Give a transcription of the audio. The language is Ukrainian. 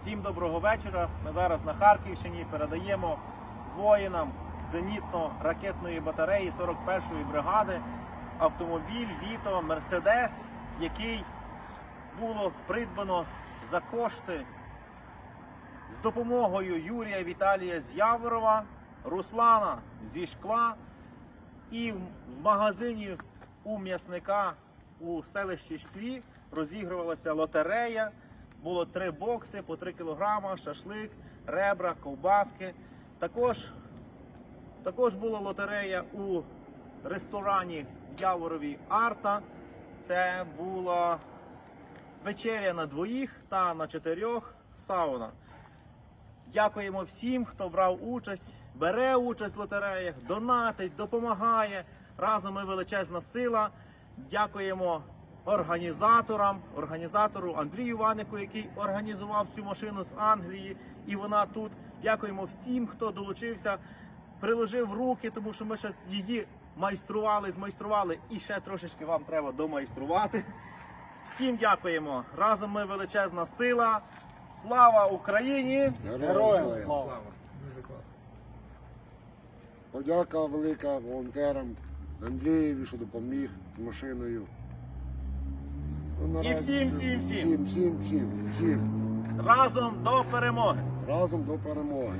Всім доброго вечора. Ми зараз на Харківщині передаємо воїнам зенітно-ракетної батареї 41-ї бригади автомобіль Віто Мерседес, який було придбано за кошти з допомогою Юрія Віталія з Яворова, Руслана зі Шкла і в магазині у м'ясника у селищі Шклі розігрувалася лотерея. Було три бокси по 3 кілограма, шашлик, ребра, ковбаски. Також, також була лотерея у ресторані в Яворові Арта. Це була вечеря на двоїх та на чотирьох сауна. Дякуємо всім, хто брав участь, бере участь в лотереях, донатить, допомагає. Разом ми величезна сила. Дякуємо організаторам, організатору Андрію Ванику, який організував цю машину з Англії, і вона тут. Дякуємо всім, хто долучився, приложив руки, тому що ми ще її майстрували, змайстрували, і ще трошечки вам треба домайструвати. Всім дякуємо. Разом ми величезна сила. Слава Україні! Героям слава! Подяка велика волонтерам Андрієві, що допоміг з машиною. І всім, всім, всім. Всім, всім, всім, всім. Разом до перемоги! Разом до перемоги.